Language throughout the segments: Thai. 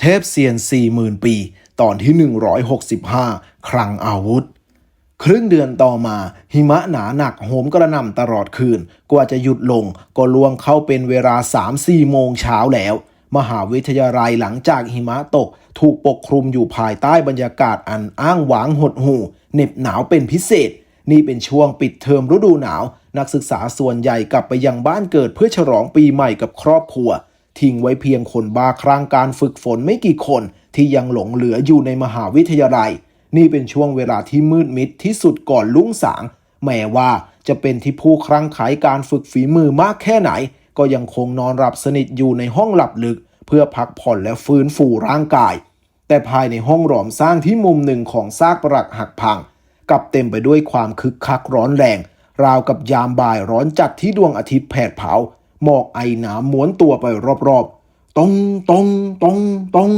เทพเซียน 40,000 ปี ตอนที่ 165 คลังอาวุธ ครึ่งเดือนต่อมา หิมะหนาหนักโหมกระหน่ำตลอดคืน กว่าจะหยุดลงก็ล่วงเข้าเป็นเวลา 3-4 โมงเช้าแล้ว มหาวิทยาลัยหลังจากหิมะตก ถูกปกคลุมอยู่ภายใต้บรรยากาศอันอ้างว้างหดหู่เหน็บหนาวเป็นพิเศษ นี่เป็นช่วงปิดเทอมฤดูหนาว นักศึกษาส่วนใหญ่กลับไปยังบ้านเกิดเพื่อฉลองปีใหม่กับครอบครัว ทิ้งไว้เพียงคนบาครั้งการฝึกฝนไม่กี่คนที่ยังหลงเหลืออยู่ในมหาวิทยาลัย นี่เป็นช่วงเวลาที่มืดมิดที่สุดก่อนลุ่งสาง แม้ว่าจะเป็นที่ผู้ครั้งขายการฝึกฝีมือมากแค่ไหน ก็ยังคงนอนหลับสนิทอยู่ในห้องหลับลึก เพื่อพักผ่อนและฟื้นฟูร่างกาย แต่ภายในห้องหลอมสร้างที่มุมหนึ่งของซากปรักหักพังกับเต็มไปด้วยความคึกคักร้อนแรง ราวกับยามบ่ายร้อนจัดที่ดวงอาทิตย์แผดเผา หมอกไอหนาม้วนตัวไปรอบๆตรงตรงตรงตรง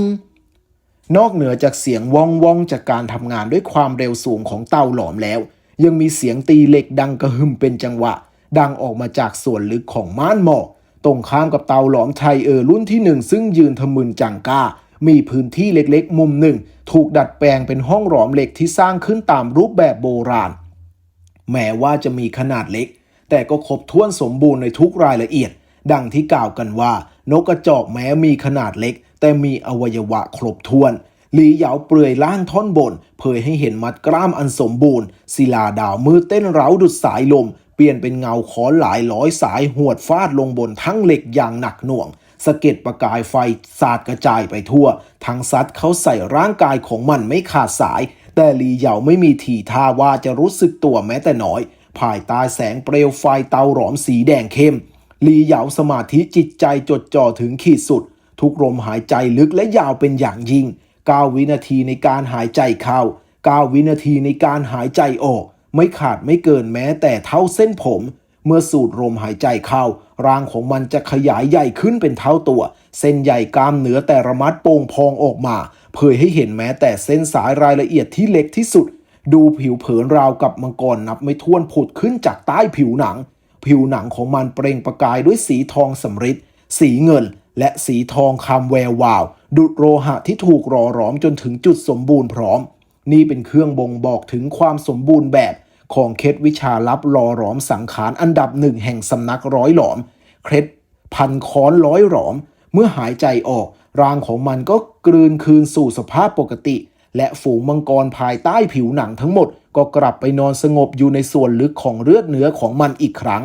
นอกเหนือจากเสียงว่องว่องจากการทำงานด้วยความเร็วสูงของเตาหลอมแล้ว ยังมีเสียงตีเหล็กดังกระหึ่มเป็นจังหวะ ดังออกมาจากส่วนลึกของม่านหมอก ตรงข้ามกับเตาหลอมไทยเออรุ่นที่หนึ่งซึ่งยืนทะมึนจังก้า มีพื้นที่เล็กๆ มุมหนึ่ง ถูกดัดแปลงเป็นห้องหลอมเหล็กที่สร้างขึ้นตามรูปแบบโบราณ แม้ว่าจะมีขนาดเล็ก แต่ก็ครบถ้วนสมบูรณ์ในทุกรายละเอียด ดังที่กล่าวกันว่า นกกระจอกแม้มีขนาดเล็ก แต่มีอวัยวะครบถ้วนหลีเหยาเปลือยล่างท่อนบน เผยให้เห็นมัดกล้ามอันสมบูรณ์ ศิลาดาวมือเต้นเร้าดุดสายลม เปลี่ยนเป็นเงาขอนหลายร้อยสายหวดฟาดลงบนทั้งเหล็กอย่างหนักหน่วงสะเก็ดประกายไฟสาดกระจายไปทั่ว ทั้งซัดเขาใส่ร่างกายของมันไม่ขาดสาย แต่หลีเหยาไม่มีทีท่าว่าจะรู้สึกตัวแม้แต่น้อย ภายใต้แสงเปลวไฟเตาหลอมสีแดงเข้มหลีเหยาสมาธิจิตใจจดจ่อถึงขีดสุด ทุกลมหายใจลึกและยาวเป็นอย่างยิ่ง 9 วินาทีในการหายใจเข้า 9 วินาทีในการหายใจออก ไม่ขาดไม่เกินแม้แต่เท่าเส้นผม เมื่อสูดลมหายใจเข้าร่างของมันจะขยายใหญ่ขึ้นเป็นเท่าตัว เส้นใหญ่กล้ามเนื้อแต่ระมัดโป่งพองออกมา เผยให้เห็นแม้แต่เส้นสายรายละเอียดที่เล็กที่สุด ดูผิวเผินราวกับมังกรนับไม่ถ้วนผุดขึ้นจากใต้ผิวหนัง ผิวหนังของมันเปล่งประกายด้วยสีทองสำริดสีเงิน และสีทองคำแวววาว ดุจโลหะที่ถูกรอหลอมจนถึงจุดสมบูรณ์พร้อม นี่เป็นเครื่องบ่งบอกถึงความสมบูรณ์แบบของเคล็ดวิชาลับหล่อหลอมสังขารอันดับหนึ่งแห่งสำนักร้อยหลอม เคล็ดพันค้อนร้อยหลอม เมื่อหายใจออก ร่างของมันก็กลืนคืนสู่สภาพปกติ และฝูงมังกรภายใต้ผิวหนังทั้งหมด ก็กลับไปนอนสงบอยู่ในส่วนลึกของเลือดเนื้อของมันอีกครั้ง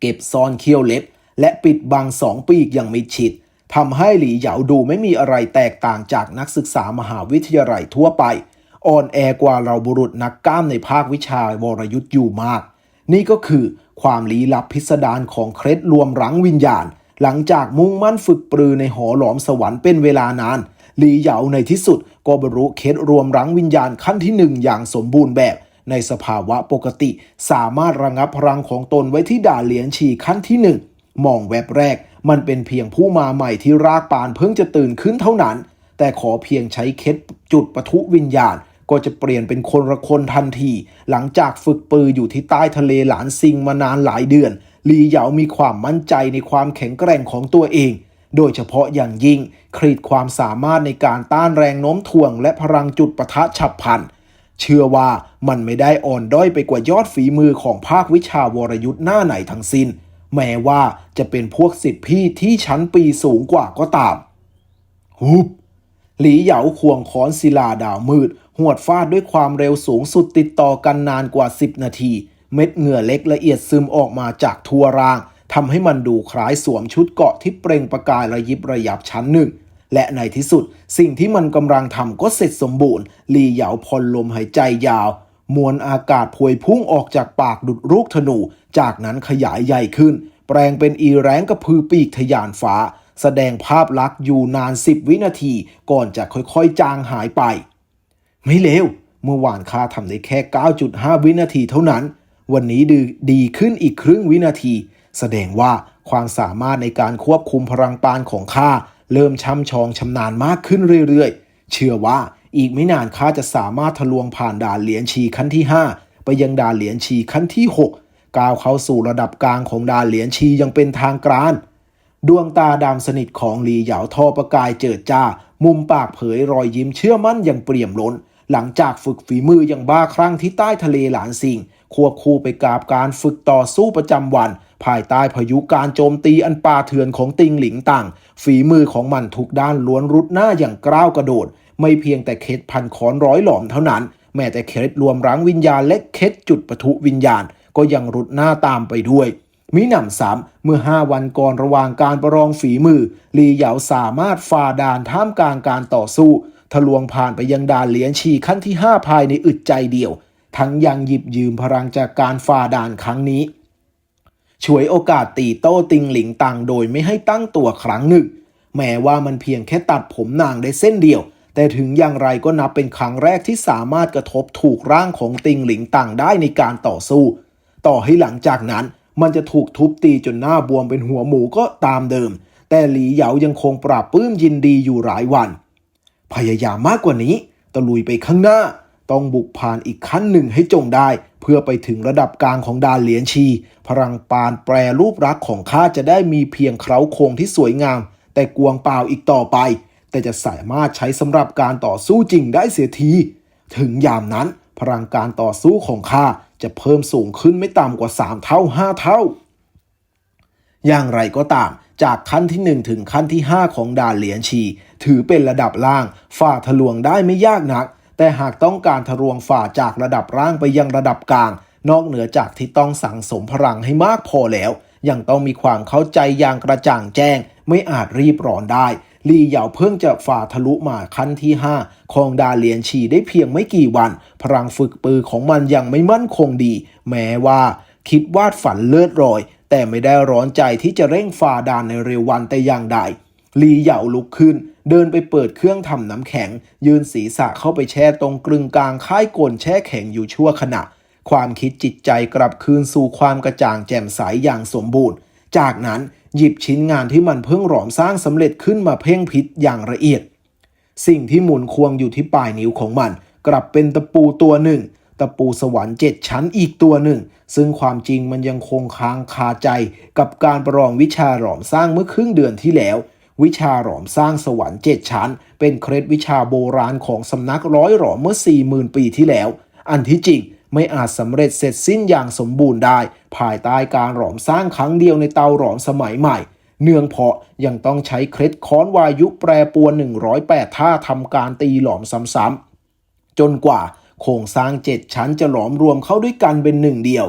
เก็บซ่อนเขี้ยวเล็บ และปิดบังสองปีกอย่างมิดชิดทำให้หลีเหยาดูไม่มีอะไรแตกต่างจากนักศึกษามหาวิทยาลัยทั่วไป อ่อนแอกว่าเราบุรุษนักกล้ามในภาควิชาวรยุทธ์อยู่มาก นี่ก็คือความลี้ลับพิสดารของเคล็ดรวมรังวิญญาณ หลังจากมุ่งมั่นฝึกปรือในหอหลอมสวรรค์เป็นเวลานาน หลีเหยาในที่สุดก็บรรลุเคล็ดรวมรังวิญญาณขั้นที่หนึ่งอย่างสมบูรณ์แบบ ในสภาวะปกติ สามารถระงับพลังของตนไว้ที่ด่าเหรียญฉีขั้นที่หนึ่งมองแวบแรก มันเป็นเพียงผู้มาใหม่ที่รากปานเพิ่งจะตื่นขึ้นเท่านั้น แต่ขอเพียงใช้เคล็ดจุดปะทุวิญญาณ ก็จะเปลี่ยนเป็นคนละคนทันที หลังจากฝึกปืออยู่ที่ใต้ทะเลหลานซิงมานานหลายเดือนหลีเหยามีความมั่นใจในความแข็งแกร่งของตัวเอง โดยเฉพาะอย่างยิ่งครีดความสามารถในการต้านแรงโน้มถ่วง และพลังจุดปะทะฉับพลัน เชื่อว่ามันไม่ได้อ่อนด้อยไปกว่ายอดฝีมือของภาควิชาวรยุทธ์หน้าไหนทั้งสิ้น แม้ว่าจะเป็นพวกสิทธิพี่ที่ชั้นปีสูงกว่าก็ตามฮุบหลีเหยาควงค้อนศิลาดาวมืด หวดฟาดด้วยความเร็วสูงสุดติดต่อกันนานกว่า 10 นาที เม็ดเหงื่อเล็กละเอียดซึมออกมาจากทั่วร่าง ทำให้มันดูคล้ายสวมชุดเกาะที่เปล่งประกายระยิบระยับชั้นหนึ่ง และในที่สุดสิ่งที่มันกำลังทำก็เสร็จสมบูรณ์หลีเหยาพลลมหายใจยาว มวลอากาศพวยพุ่งออกจากปากดุดลูกธนู จากนั้นขยายใหญ่ขึ้น แปลงเป็นอีแรงกระพือปีกทะยานฟ้า แสดงภาพลักษณ์อยู่นาน10วินาที ก่อนจะค่อยๆ จางหายไป ไม่เลวเมื่อวานข้าทำได้แค่ 9.5 วินาทีเท่านั้น วันนี้ดีดีขึ้นอีกครึ่งวินาที แสดงว่าความสามารถในการควบคุมพลังปานของข้าเริ่มช่ำชองชำนาญมากขึ้นเรื่อยๆ เชื่อว่าอีกไม่นานข้าจะสามารถทะลวงผ่านด่านเหรียญชีขั้นที่ 5 ไปยังด่านเหรียญชีขั้นที่ 6 ก้าวเข้าสู่ระดับกลางของด่านเหรียญชียังเป็นทางการดวงตาดำสนิทของหลีเหยาทอประกายเจิดจ้า มุมปากเผยรอยยิ้มเชื่อมั่นอย่างเปี่ยมล้น หลังจากฝึกฝีมืออย่างบ้าคลั่งที่ใต้ทะเลหลานสิงควบคู่ไปกับการฝึกต่อสู้ประจำวัน ภายใต้พายุการโจมตีอันป่าเถื่อนของติงหลิงต่าง ฝีมือของมันทุกด้านล้วนรุดหน้าอย่างกล้าวกระโดด ไม่เพียงแต่เคล็ดพันค้อนร้อยหลอมเท่านั้น แม้แต่เคล็ดรวมรั้งวิญญาณและเคล็ดจุดปะทุวิญญาณ ก็ยังรุดหน้าตามไปด้วยมิหนำซ้ำเมื่อ 5 วันก่อนระหว่างการประลองฝีมือ ลีเหยาสามารถฝ่าด่านท่ามกลางการต่อสู้ ทะลวงผ่านไปยังด่านเหลียนชีขั้นที่ 5 ภายในอึดใจเดียว ทั้งยังหยิบยืมพลังจากการฝ่าด่านครั้งนี้ ช่วยโอกาสตีโต้ติงหลิงตังโดยไม่ให้ตั้งตัวครั้งหนึ่ง แม้ว่ามันเพียงแค่ตัดผมนางได้เส้นเดียว แต่ถึงอย่างไรก็นับเป็นครั้งแรกที่สามารถกระทบถูกร่างของติงหลิงตังได้ในการต่อสู้ ต่อให้หลังจากนั้น มันจะถูกทุบตีจนหน้าบวมเป็นหัวหมูก็ตามเดิม แต่หลีเหยายังคงปราบปื้มยินดีอยู่หลายวัน พยายามมากกว่านี้ตะลุยไปข้างหน้า ต้องบุกผ่านอีกขั้นหนึ่งให้จงได้ เพื่อไปถึงระดับกลางของดานเหลียนชี พลังปานแปรรูปรักษ์ของข้าจะได้มีเพียงเคราโครงที่สวยงาม แต่กวงเปล่าอีกต่อไป แต่จะสามารถใช้สำหรับการต่อสู้จริงได้เสียที ถึงยามนั้น พลังการต่อสู้ของข้าจะเพิ่มสูงขึ้นไม่ต่ำกว่า 3 เท่า 5 เท่า อย่างไรก็ตาม จากขั้นที่ 1 ถึงขั้นที่ 5 ของดานเหรียญชี ถือเป็นระดับล่างฝ่าทะลวงได้ไม่ยากนัก แต่หากต้องการทะลวงฝ่าจากระดับล่างไปยังระดับกลาง นอกเหนือจากที่ต้องสั่งสมพลังให้มากพอแล้ว ยังต้องมีความเข้าใจอย่างกระจ่างแจ้ง ไม่อาจรีบร้อนได้ลีเหยาเพิ่งจะฝ่าทะลุมาขั้นที่ 5 ของดาเลียนชีได้เพียงไม่กี่วัน พลังฝึกปือของมันยังไม่มั่นคงดี แม้ว่าคิดวาดฝันเลิศรอย แต่ไม่ได้ร้อนใจที่จะเร่งฝ่าด่านในเร็ววันแต่อย่างใดลีเหยาลุกขึ้น เดินไปเปิดเครื่องทำน้ำแข็ง ยืนศีรษะเข้าไปแช่ตรงกลึงกลางค่ายกลแช่แข็งอยู่ชั่วขณะ ความคิดจิตใจกลับคืนสู่ความกระจ่างแจ่มใสอย่างสมบูรณ์ จากนั้นหยิบชิ้นงานที่มันเพิ่งหลอมสร้างสำเร็จขึ้นมาเพ่งพิษอย่างละเอียด สิ่งที่หมุนควงอยู่ที่ปลายนิ้วของมัน กลับเป็นตะปูตัวหนึ่งตะปูสวรรค์เจ็ดชั้นอีกตัวหนึ่ง ซึ่งความจริงมันยังคงค้างคาใจกับการประลองวิชาหลอมสร้างเมื่อครึ่งเดือนที่แล้ว วิชาหลอมสร้างสวรรค์เจ็ดชั้น เป็นเคล็ดวิชาโบราณของสำนักร้อยหลอมเมื่อ40,000ปีที่แล้ว อันที่จริงไม่อาจสำเร็จเสร็จสิ้นอย่างสมบูรณ์ได้ ภายใต้การหลอมสร้างครั้งเดียวในเตาหลอมสมัยใหม่ เนื่องเพราะยังต้องใช้เคล็ดค้อนวายุแปรปรวน108 ท่าทำการตีหลอมซ้ำๆจนกว่าโครงสร้างเจ็ดชั้นจะหลอมรวมเข้าด้วยกันเป็นหนึ่งเดียว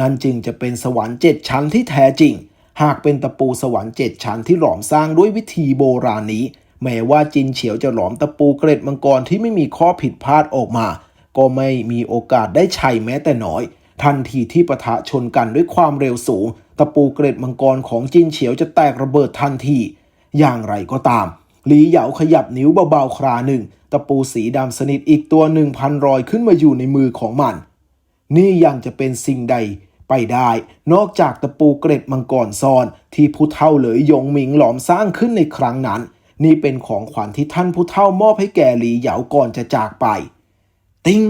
นั่นจึงจะเป็นสวรรค์เจ็ดชั้นที่แท้จริง หากเป็นตะปูสวรรค์เจ็ดชั้นที่หลอมสร้างด้วยวิธีโบราณนี้ แม้ว่าจินเฉียวจะหลอมตะปูเกร็ดมังกรที่ไม่มีข้อผิดพลาดออกมา ก็ไม่มีโอกาสได้ใช้แม้แต่น้อย ทันทีที่ปะทะชนกันด้วยความเร็วสูง ตะปูเกร็ดมังกรของจินเฉียวจะแตกระเบิดทันที อย่างไรก็ตามหลีเหยาขยับนิ้วเบาๆคราหนึ่ง ตะปูสีดำสนิทอีกตัวหนึ่งพันรอยขึ้นมาอยู่ในมือของมัน นี่ยังจะเป็นสิ่งใด ไปได้ นอกจากตะปูเกร็ดมังกรซ่อน ที่ผู้เฒ่าเหลยยงหมิงหลอมสร้างขึ้นในครั้งนั้น นี่เป็นของขวัญที่ท่านผู้เฒ่ามอบให้แก่หลีเหยาก่อนจะจากไป ติง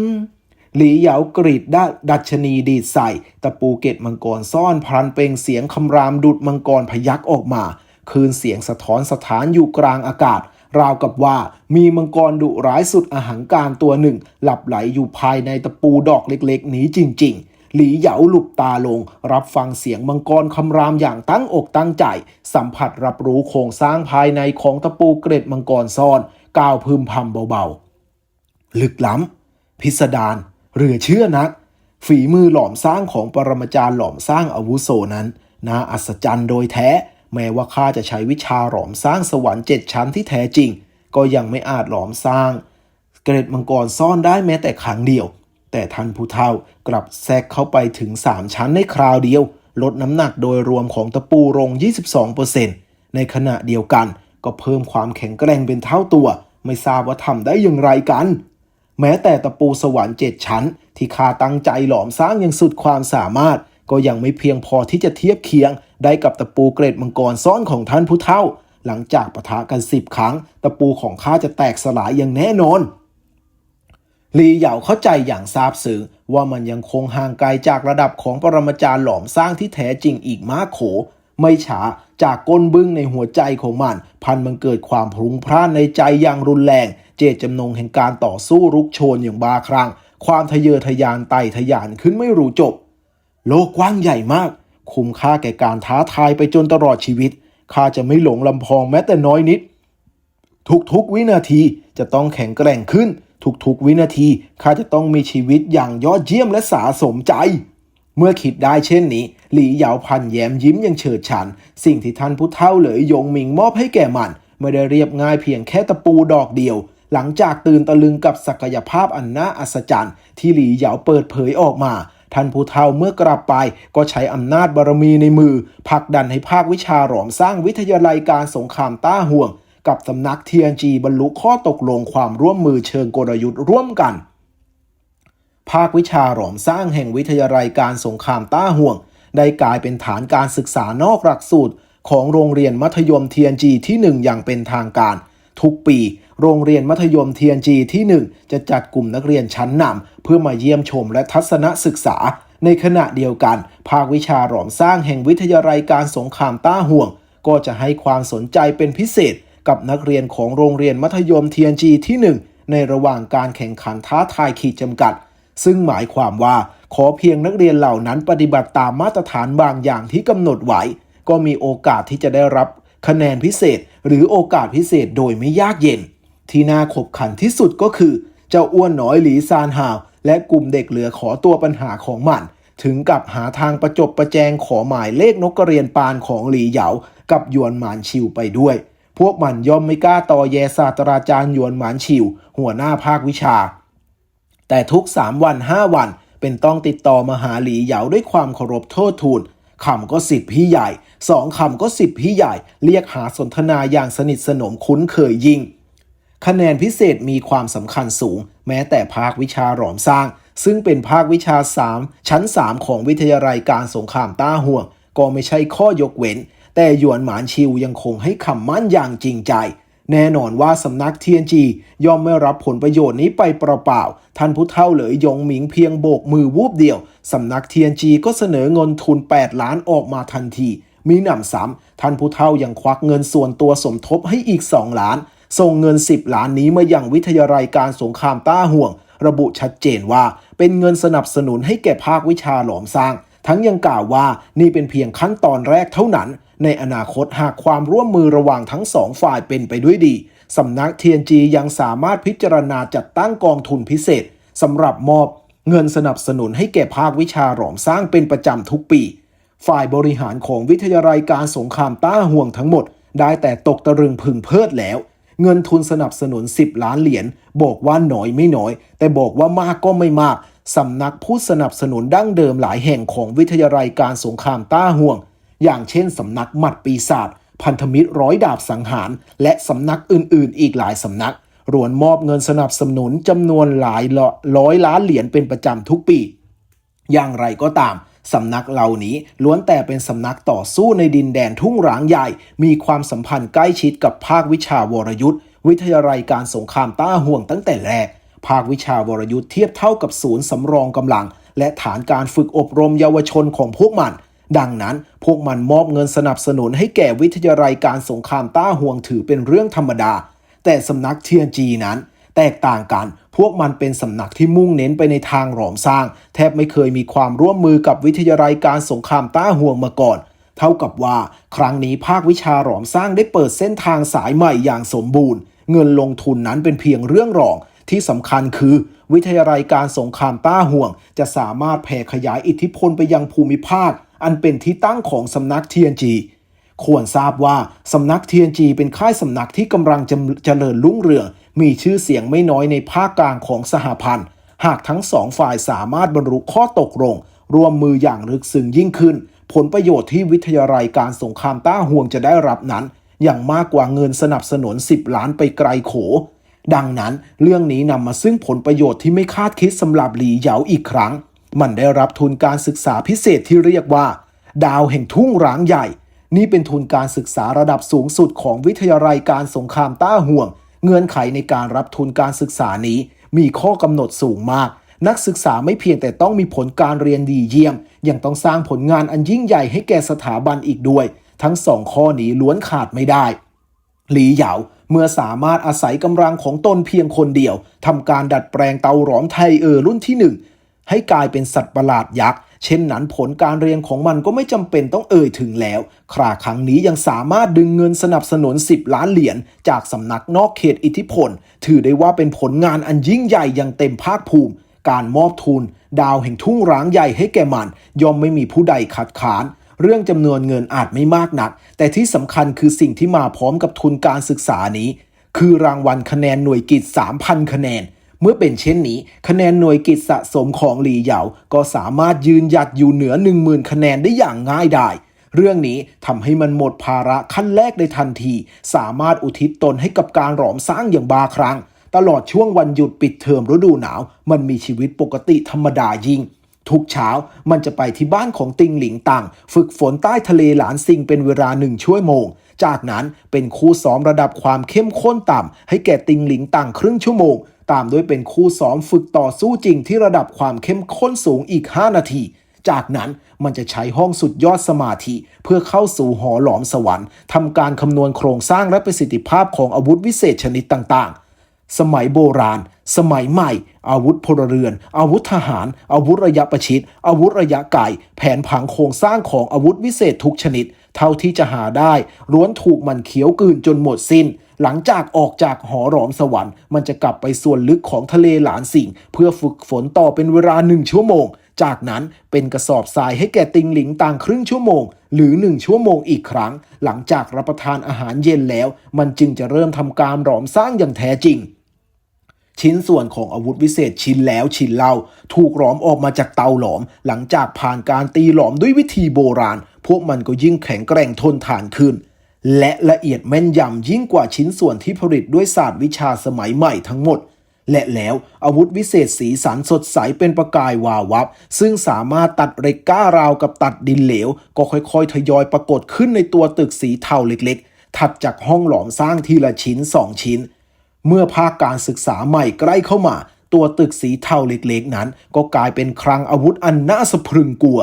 หลีเหยากรีดดดัชนีดีดใส่ ตะปูเกตมังกรซ่อนพลันเปล่งเสียงคำรามดุดมังกรพยักออกมา คืนเสียงสะท้อนสถานอยู่กลางอากาศ ราวกับว่ามีมังกรดุร้ายสุดอหังการตัวหนึ่ง หลับไหลอยู่ภายในตะปูดอกเล็กๆ นี้จริง ๆ หลีเหยาหลุบตาลง รับฟังเสียงมังกรคำรามอย่างตั้งอกตั้งใจ สัมผัสรับรู้โครงสร้างภายในของตะปูเกร็ดมังกรซ่อนกล่าวพึมพำเบาๆ ลึกล้ำ พิสดารเหลือเชื่อนัก ฝีมือหลอมสร้างของปรมาจารย์หลอมสร้างอาวุโสนั้นน่าอัศจรรย์โดยแท้ แม้ว่าข้าจะใช้วิชาหลอมสร้างสวรรค์เจ็ดชั้นที่แท้จริง ก็ยังไม่อาจหลอมสร้าง เกร็ดมังกรซ่อนได้แม้แต่ครั้งเดียว แต่ท่านผู้เฒ่ากลับแทรกเข้าไปถึง 3 ชั้นในคราวเดียว ลดน้ำหนักโดยรวมของตะปูลง 22%ในขณะเดียวกันก็เพิ่มความแข็งแกร่งเป็นเท่าตัว ไม่ทราบว่าทำได้อย่างไรกัน แม้แต่ตะปูสวรรค์เจ็ดชั้น ที่ข้าตั้งใจหลอมสร้างอย่างสุดความสามารถ ก็ยังไม่เพียงพอที่จะเทียบเคียง ได้กับตะปูเกรดมังกรซ่อนของท่านผู้เฒ่า หลังจากปะทะกันสิบครั้ง ตะปูของข้าจะแตกสลายอย่างแน่นอน ลีเหยาเข้าใจอย่างซาบซึ้งว่ามันยังคงห่างไกลจากระดับของปรมาจารย์หลอมสร้างที่แท้จริงอีกมากโข ไม่ช้าจากก้นบึ้งในหัวใจของมัน พันมันเกิดความพรุงพร่านในใจอย่างรุนแรง เจตจำนงแห่งการต่อสู้รุกโชนอย่างบาครั้งความทะเยอทะยานไต่ทะยานขึ้นไม่รู้จบ โลกกว้างใหญ่มาก คุ้มค่าแก่การท้าทายไปจนตลอดชีวิตข้าจะไม่หลงลำพองแม้แต่น้อยนิด ทุกๆวินาทีจะต้องแข็งแกร่งขึ้น ทุกๆ วินาทีข้าจะต้องมีชีวิตอย่างยอดเยี่ยมและสาสมใจ เมื่อคิดได้เช่นนี้ หลี่เหยาพันแย้มยิ้มอยังเฉิดฉานสิ่งที่ท่านผู้เฒ่าเหลยยงมิงมอบให้แก่มัน ไม่ได้เรียบง่ายเพียงแค่ตะปูดอกเดียว หลังจากตื่นตะลึงกับศักยภาพอันน่าอัศจรรย์ ที่หลี่เหยาเปิดเผยออกมาท่านผู้เฒ่าเมื่อกลับไปก็ใช้อำนาจบารมีในมือผลักดันให้ภาควิชาหลอมสร้างวิทยาลัยการสงครามต้าห่วง กับสำนัก TNG บรรลุข้อตกลงความร่วมมือเชิงกลยุทธ์ร่วมกัน ภาควิชาหลอมสร้างแห่งวิทยาลัยการสงครามต้าห่วง ได้กลายเป็นฐานการศึกษานอกหลักสูตร ของโรงเรียนมัธยม TNG ที่ 1 อย่างเป็นทางการ ทุกปี โรงเรียนมัธยม TNG ที่ 1 จะจัดกลุ่มนักเรียนชั้นนำเพื่อมาเยี่ยมชมและทัศนศึกษา ในขณะเดียวกัน ภาควิชาหลอมสร้างแห่งวิทยาลัยการสงครามต้าห่วงก็จะให้ความสนใจเป็นพิเศษ กับนักเรียนของโรงเรียนมัธยม TNG ที่ 1 ในระหว่างการแข่งขันท้าทายขีดจำกัด ซึ่งหมายความว่าขอเพียงนักเรียนเหล่านั้นปฏิบัติตามมาตรฐานบางอย่างที่กำหนดไว้ ก็มีโอกาสที่จะได้รับคะแนนพิเศษ หรือโอกาสพิเศษโดยไม่ยากเย็น ที่น่าขบขันที่สุดก็คือ เจ้าอ้วนน้อยหลีซานฮาว และกลุ่มเด็กเหลือขอตัวปัญหาของมัน ถึงกับหาทางประจบประแจงขอหมายเลขนกกระเรียนปานของหลีเหยา กับยวนหมานชิวไปด้วย พวกมันย่อมไม่กล้าต่อแยศาสตราจารย์หยวนหมานชิว หัวหน้าภาควิชา แต่ทุก3วัน5วันเป็นต้องติดต่อมาหาหลีเหยาด้วยความเคารพโทษทูลคำก็สิบพี่ใหญ่สองคำก็สิบพี่ใหญ่ เรียกหาสนทนาอย่างสนิทสนมคุ้นเคยยิ่ง คะแนนพิเศษมีความสำคัญสูง แม้แต่ภาควิชาหลอมสร้าง ซึ่งเป็นภาควิชา 3 ชั้น 3 ของวิทยาลัยการสงครามต้าห่วง ก็ไม่ใช่ข้อยกเว้น แต่หยวนหมานชิวยังคงให้คำมั่นอย่างจริงใจ แน่นอนว่าสำนักเทียนจีย่อมไม่รับผลประโยชน์นี้ไปเปล่าๆ ท่านผู้เฒ่าเหลยยงหมิงเพียงโบกมือวูบเดียว สำนักเทียนจีก็เสนอเงินทุน 8 ล้านออกมาทันที มีหนำซ้ำท่านผู้เฒ่ายังควักเงินส่วนตัวสมทบให้อีก 2 ล้าน ส่งเงิน 10 ล้านนี้มาอยังวิทยาลัยการสงครามต้าห่วง ระบุชัดเจนว่า เป็นเงินสนับสนุนให้แก่ภาควิชาหลอมสร้างทั้งยังกล่าวว่านี่เป็นเพียงขั้นตอนแรกเท่านั้น ในอนาคตหากความร่วมมือระหว่างทั้งสองฝ่ายเป็นไปด้วยดี สำนัก TNG ยังสามารถพิจารณาจัดตั้งกองทุนพิเศษสำหรับมอบเงินสนับสนุนให้แก่ภาควิชาหลอมสร้างเป็นประจำทุกปี ฝ่ายบริหารของวิทยาลัยการสงครามต้าห่วงทั้งหมด ได้แต่ตกตะลึงพึงเพลิดแล้ว เงินทุนสนับสนุน 10 ล้านเหรียญบอกว่าน้อยไม่น้อย แต่บอกว่ามากก็ไม่มากสำนักผู้สนับสนุนดั้งเดิมหลายแห่งของวิทยาลัยการสงครามต้าห่วง อย่างเช่นสำนักหมัดปีศาจพันธมิตรร้อยดาบสังหาร และสำนักอื่นๆ อีกหลายสำนักรวนมอบเงินสนับสนุนจำนวนหลายร้อยล้านเหรียญเป็นประจำทุกปี อย่างไรก็ตามสำนักเหล่านี้ล้วนแต่เป็นสำนักต่อสู้ในดินแดนทุ่งร้างใหญ่ มีความสัมพันธ์ใกล้ชิดกับภาควิชาวรยุทธ์ วิทยาลัยการสงครามต้าห่วงตั้งแต่แรก ภาควิชาวรยุทธ์เทียบเท่ากับศูนย์สำรองกำลัง และฐานการฝึกอบรมเยาวชนของพวกมัน ดังนั้นพวกมันมอบเงินสนับสนุนให้แก่วิทยาลัยการสงครามต้าห่วงถือเป็นเรื่องธรรมดา แต่สำนักเทียนจีนั้น แตกต่างกัน พวกมันเป็นสำนักที่มุ่งเน้นไปในทางหลอมสร้าง แทบไม่เคยมีความร่วมมือกับวิทยาลัยการสงครามต้าห่วงมาก่อน เท่ากับว่า ครั้งนี้ภาควิชาหลอมสร้างได้เปิดเส้นทางสายใหม่อย่างสมบูรณ์ เงินลงทุนนั้นเป็นเพียงเรื่องรองที่สำคัญคือ วิทยาลัยการสงครามต้าห่วง จะสามารถแผ่ขยายอิทธิพลไปยังภูมิภาค อันเป็นที่ตั้งของสำนัก TNG ควรทราบว่าสำนัก TNG เป็นค่ายสำนักที่กำลังจะเจริญรุ่งเรือง มีชื่อเสียงไม่น้อยในภาคกลางของสหพันธ์ หากทั้งสองฝ่ายสามารถบรรลุข้อตกลง ร่วมมืออย่างลึกซึ้งยิ่งขึ้น ผลประโยชน์ที่วิทยาลัยการสงครามต้าห่วงจะได้รับนั้นอย่างมากกว่าเงินสนับสนุน 10 ล้านไปไกลโข ดังนั้นเรื่องนี้นำมาซึ่งผลประโยชน์ที่ไม่คาดคิดสำหรับหลีเหยาอีกครั้ง มันได้รับทุนการศึกษาพิเศษที่เรียกว่า ดาวแห่งทุ่งร้างใหญ่ นี่เป็นทุนการศึกษาระดับสูงสุดของวิทยาลัยการสงครามต้าห่วง เงื่อนไขในการรับทุนการศึกษานี้ มีข้อกำหนดสูงมาก นักศึกษาไม่เพียงแต่ต้องมีผลการเรียนดีเยี่ยม ยังต้องสร้างผลงานอันยิ่งใหญ่ให้แก่สถาบันอีกด้วย ทั้งสองข้อนี้ล้วนขาดไม่ได้หลีเหยาเมื่อสามารถอาศัยกำลังของตนเพียงคนเดียวทำการดัดแปลงเตาหลอมไทเออร์รุ่นที่หนึ่ง ให้กลายเป็นสัตว์ประหลาดยักษ์ เช่นนั้นผลการเรียนของมันก็ไม่จำเป็นต้องเอ่ยถึงแล้ว คราครั้งนี้ยังสามารถดึงเงินสนับสนุน 10 ล้านเหรียญจากสำนักนอกเขตอิทธิพล ถือได้ว่าเป็นผลงานอันยิ่งใหญ่อย่างเต็มภาคภูมิ การมอบทุน ดาวแห่งทุ่งร้างใหญ่ให้แก่มัน ย่อมไม่มีผู้ใดขัดขานเรื่องจำนวนเงินอาจไม่มากนัก แต่ที่สำคัญคือสิ่งที่มาพร้อมกับทุนการศึกษานี้ คือรางวัลคะแนนหน่วยกิจ 3,000 คะแนน เมื่อเป็นเช่นนี้ คะแนนหน่วยกิจสะสมของหลีเหยาก็สามารถยืนหยัดอยู่เหนือ 10,000 คะแนนได้อย่างง่ายดายเรื่องนี้ทำให้มันหมดภาระขั้นแรกในทันที สามารถอุทิศตนให้กับการหลอมสร้างอย่างบาครั้ง ตลอดช่วงวันหยุดปิดเทอมฤดูหนาว มันมีชีวิตปกติธรรมดายิ่ง ทุกเช้ามันจะไปที่บ้านของติงหลิงตังฝึกฝนใต้ทะเลหลานซิงเป็นเวลาหนึ่งชั่วโมง จากนั้นเป็นคู่ซ้อมระดับความเข้มข้นต่ำให้แก่ติงหลิงตังครึ่งชั่วโมง ตามด้วยเป็นคู่ซ้อมฝึกต่อสู้จริงที่ระดับความเข้มข้นสูงอีก 5 นาที จากนั้นมันจะใช้ห้องสุดยอดสมาธิ เพื่อเข้าสู่หอหลอมสวรรค์ทำการคำนวณโครงสร้างและประสิทธิภาพของอาวุธวิเศษชนิดต่างๆ สมัยโบราณ สมัยใหม่ อาวุธพลเรือน อาวุธทหาร อาวุธระยะประชิด อาวุธระยะไกลแผนผังโครงสร้างของอาวุธวิเศษทุกชนิด เท่าที่จะหาได้ล้วนถูกมันเขียวกลืนจนหมดสิ้น หลังจากออกจากหอหลอมสวรรค์มันจะกลับไปส่วนลึกของทะเลหลานสิงเพื่อฝึกฝนต่อเป็นเวลาหนึ่งชั่วโมง จากนั้นเป็นกระสอบทรายให้แก่ติงหลิงต่างครึ่งชั่วโมง หรือ1ชั่วโมงอีกครั้ง หลังจากรับประทานอาหารเย็นแล้ว มันจึงจะเริ่มทำการหลอมสร้างอย่างแท้จริงชิ้นส่วนของอาวุธวิเศษชิ้นแล้วชิ้นเล่า ถูกหลอมออกมาจากเตาหลอม หลังจากผ่านการตีหลอมด้วยวิธีโบราณ พวกมันก็ยิ่งแข็งแกร่งทนทานขึ้น และละเอียดแม่นยำยิ่งกว่าชิ้นส่วนที่ผลิตด้วยศาสตร์วิชาสมัยใหม่ทั้งหมด และแล้วอาวุธวิเศษสีสันสดใสเป็นประกายวาววับ ซึ่งสามารถตัดเหล็กก้าราวกับตัดดินเหลว ก็ค่อยๆ ทยอยปรากฏขึ้นในตัวตึกสีเทาเล็กๆ ถัดจากห้องหลอมสร้างทีละชิ้นสองชิ้น เมื่อภาคการศึกษาใหม่ใกล้เข้ามา ตัวตึกสีเทาเล็กๆ นั้น ก็กลายเป็นคลังอาวุธอันน่าสะพรึงกลัว